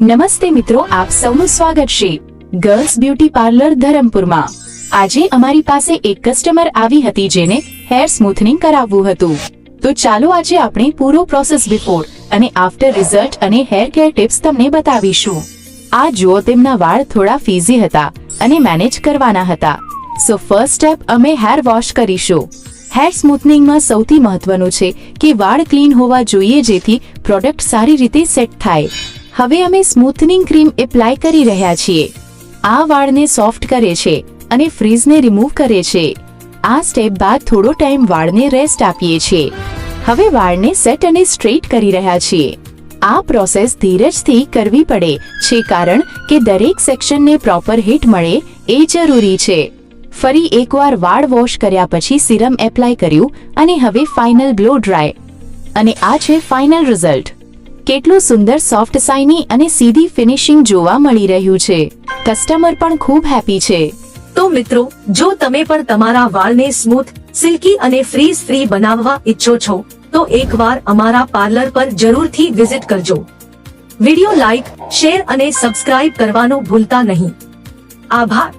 નમસ્તે મિત્રો, આપ સૌનું સ્વાગત છે ગર્લ્સ બ્યુટી પાર્લર ધરમપુરમાં. આજે અમારી પાસે એક કસ્ટમર આવી હતી જેને હેર સ્મૂથનિંગ કરાવવું હતું. તો ચાલો આજે આપણે પૂરો પ્રોસેસ બિફોર અને આફ્ટર રિઝલ્ટ અને હેર કેર ટિપ્સ તમને બતાવીશું. આ જુઓ, તેમના વાળ થોડા ફીઝી હતા અને મેનેજ કરવાના હતા. સો ફર્સ્ટ સ્ટેપ અમે હેર વોશ કરીશું. હેર સ્મૂથનિંગમાં સૌથી મહત્વનું છે કે વાળ ક્લીન હોવા જોઈએ જેથી પ્રોડક્ટ સારી રીતે સેટ થાય. હવે અમે સ્મૂથનિંગ ક્રીમ એપ્લાય કરી રહ્યા છીએ. આ વાળને સોફ્ટ કરે છે અને ફ્રીઝને રિમૂવ કરે છે. આ સ્ટેપ બાદ થોડો ટાઈમ વાળને રેસ્ટ આપીએ છીએ. હવે વાળને સેટ અને સ્ટ્રેટ કરી રહ્યા છીએ. આ પ્રોસેસ ધીરજથી કરવી પડે છે કારણ કે દરેક સેક્શનને પ્રોપર હિટ મળે એ જરૂરી છે. ફરી એકવાર વાળ વોશ કર્યા પછી સિરમ એપ્લાય કર્યું અને હવે ફાઇનલ ગ્લો ડ્રાય. અને આ છે ફાઇનલ રિઝલ્ટ. કેટલું સુંદર સોફ્ટ સાઇની અને સીધી ફિનિશિંગ જોવા મળી રહ્યું છે. કસ્ટમર પણ ખૂબ હેપી છે. તો મિત્રો, જો તમે પણ તમારા વાળને સ્મૂથ, સિલ્કી અને ફ્રીઝ ફ્રી બનાવવા ઈચ્છો છો, તો એકવાર અમારા પાર્લર પર જરૂરથી વિઝિટ કરજો. વિડિયો લાઈક, શેર અને સબસ્ક્રાઇબ કરવાનું ભૂલતા નહીં. આભાર.